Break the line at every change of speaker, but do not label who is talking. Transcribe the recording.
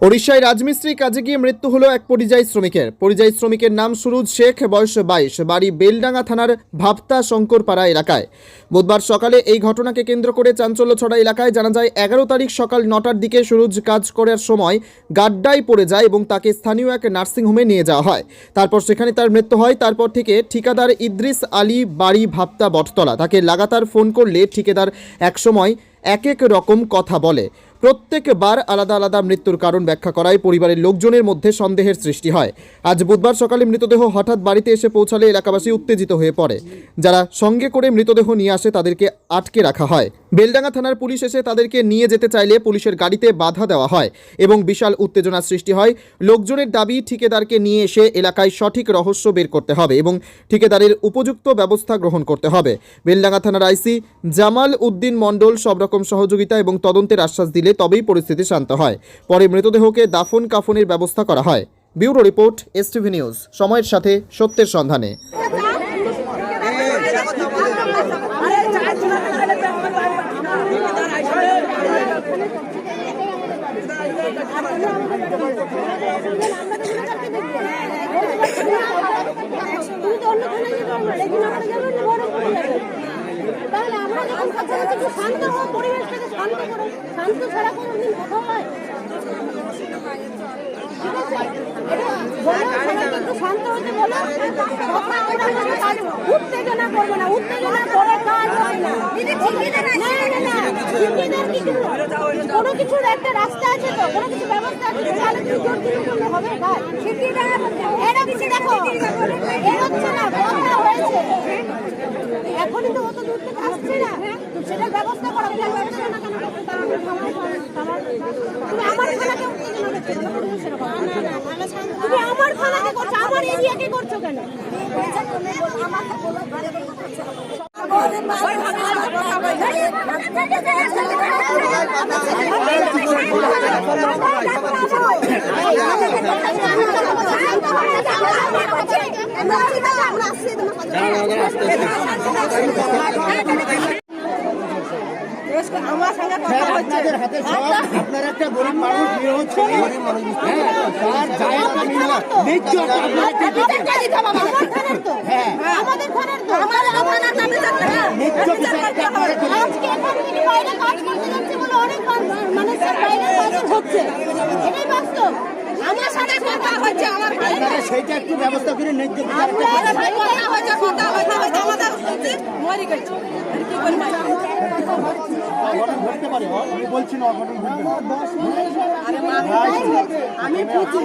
ওড়িশায় রাজমিস্ত্রি কাজে গিয়ে মৃত্যু হলো এক পরিযায়ী শ্রমিকের। পরিযায়ী শ্রমিকের নাম সুরুজ শেখ, বয়স বাইশ, বাড়ি বেলডাঙ্গা থানার ভাপ্তা শঙ্করপাড়া এলাকায়। বুধবার সকালে এই ঘটনাকে কেন্দ্র করে চাঞ্চল্য ছড়া এলাকায় জানা যায়, এগারো তারিখ সকাল নটার দিকে সুরুজ কাজ করার সময় গাড্ডায় পড়ে যায় এবং তাকে স্থানীয় এক নার্সিংহোমে নিয়ে যাওয়া হয়। তারপর সেখানে তার মৃত্যু হয়। তারপর থেকে ঠিকাদার ইদ্রিস আলী বাড়ি ভাপ্তা বটতলা। তাকে লাগাতার ফোন করলে ঠিকাদার একসময় এক এক রকম কথা বলে। প্রত্যেকবার আলাদা আলাদা মৃত্যুর কারণ ব্যাখ্যা করায় পরিবারের লোকজনের মধ্যে সন্দেহের সৃষ্টি হয়। আজ বুধবার সকালে মৃতদেহ হঠাৎ বাড়িতে এসে পৌঁছালে এলাকাবাসী উত্তেজিত হয়ে পড়ে। যারা সঙ্গে করে মৃতদেহ নিয়ে আসে তাদেরকে আটকে রাখা হয়। বেলডাঙ্গা থানার পুলিশ এসে তাদেরকে নিয়ে যেতে চাইলে পুলিশের গাড়িতে বাধা দেওয়া হয় এবং বিশাল উত্তেজনা সৃষ্টি হয়। লোকজনের দাবি, ঠিকাদারকে নিয়ে এসে এলাকায় সঠিক রহস্য বের করতে হবে এবং ঠিকাদারের উপযুক্ত ব্যবস্থা গ্রহণ করতে হবে। বেলডাঙ্গা থানার আইসি জামাল উদ্দিন মণ্ডল সব রকম সহযোগিতা এবং তদন্তের আশ্বাস দিলে তবেই পরিস্থিতি শান্ত হয়। পরে মৃতদেহকে দাফন কাফনের ব্যবস্থা করা হয়। Bureau report STV news. সময়ের সাথে সত্যের সন্ধানে
তুমি তো অন্য থানায় যেতে পারবে না, এখানে আমরা যাব না, বড় করে যাব। তাহলে আমরা যখন কাছাকাছি একটু শান্ত হও, পরিবেশটাকে শান্ত করো। শান্ত ছাড়া কোনোদিন কথা হয়? শান্ত হতে বলো। কথা। উত্তেজনা করব না, উত্তেজনা করে কাজ হবে না। না, না, না, ঠিকাদার কিছু কোনো কিছুর একটা রাস্তা আছে তো, কোনো কিছু ব্যবস্থা আছে তাহলে তুমি জোর দিলে করলে হবে কাজ এরা কিছু দেখো এরোচ্ছে না কথা হয়েছে। না। না আমার কেন? আমার সঙ্গে কথা হচ্ছে
আপনার একটা গরিব মানুষ বিয়ে হচ্ছে হ্যাঁ, তার জায়গা মিলে না। নিশ্চয় একটা আপনার একটা
আমাদের কাজই তো বাবা, আমার থানার তো।
হ্যাঁ।
আমাদের থানার তো। আমাদের থানার নামে যাচ্ছে না।
নিশ্চয় কিছু একটা আপনারা করবেন।
আজকে এখান থেকে বাইরে কাজ করতে যাচ্ছে বলে অনেক মান- মানুষের কাজ হচ্ছে। এটাই বাস্তব। আমার সাথে কথা হচ্ছে আমার ভাই।
সেইটা একটু ব্যবস্থা করে ন্যায্য বিচার একটা
কথা হচ্ছে, কথা হচ্ছে, হচ্ছে, আমাদের হচ্ছে, মরে গেছে। আর কি করব?
অঘটন ঘটতে পারে অ-
আমি বুঝি